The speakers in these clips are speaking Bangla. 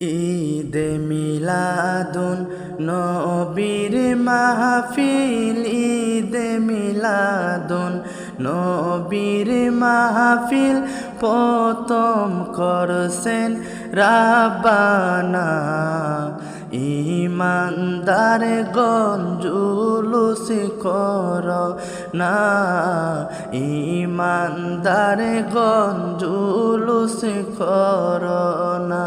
ঈদে মিলাদুন নবীর মাহফিল, ঈদে মিলাদুন নবীর মাহফিল প্রথম করছেন রাবানা ইমানদার গঞ্জুলুস কর না ইমানদার গঞ্জুলুস কর না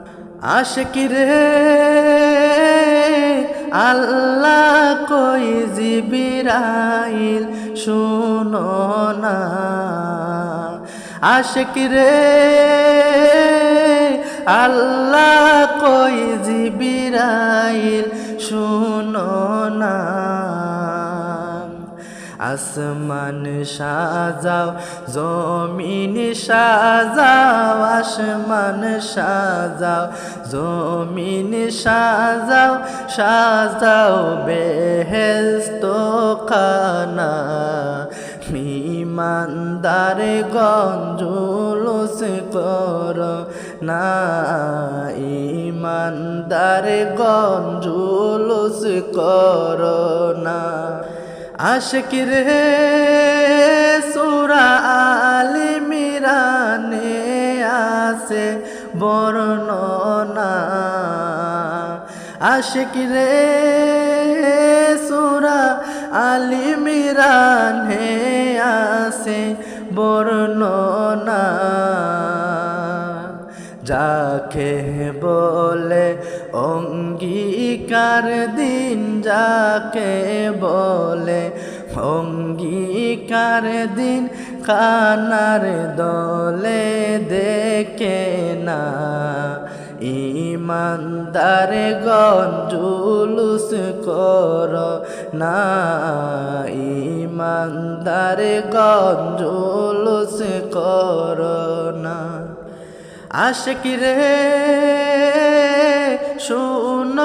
আশকি রে আল্লাহ কই জিবিরাইল? শুনো না। আশকিরে আল্লাহ কই জিবিরাইল? শুনো না। আসমান সাজাও, জমিন সাজাও, আসমান সাজাও, জমিন সাজাও সাজাও বেহেস্ত খানা মিমানদার গঞ্জুলুস কর না, ইমানদার গঞ্জুলুস কর না। আশক রে, সুরা আলি মিরানে আসে বর্ণনা। আশক রে, সুরা আলি মিরানে আসে বর্ণনা। যাকে বলে অঙ্গীকার দিন যাকে বলে, অঙ্গীকার দিন কানার দলে দেখে না। ইমানদার গঞ্জুলুস কর না। ইমানদার গঞ্জুলুস কর না। আশক রে শুন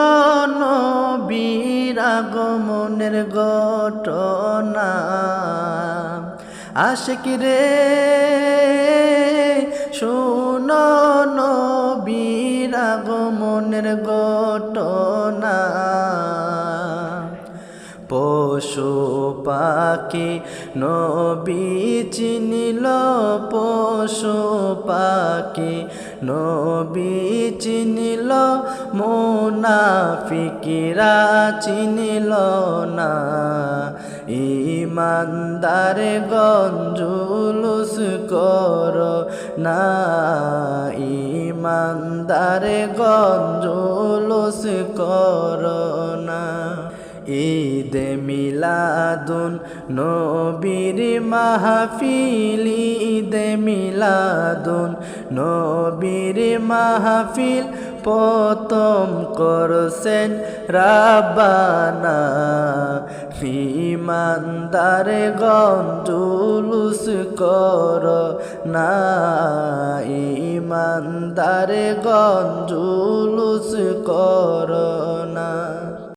নবীর আগমনের ঘটনা। আশক রে শুন নবীর আগমনের ঘটনা। পশু পাখি নবী চিনিল পশু পাখি নবী চিনিল, মোনাফিকিরা চিনিল না। ইমানদার গঞ্জুলুস কর না। ইমানদার গঞ্জুলুস কর না। ঈদে মিলাদুন নবীর মাহফিল, ঈদে মিলাদুন নবীর মাহফিল প্রথম করছেন রাবানা ইমানদার গঞ্জুলুস কর না। ইমানদার গঞ্জুলুস কর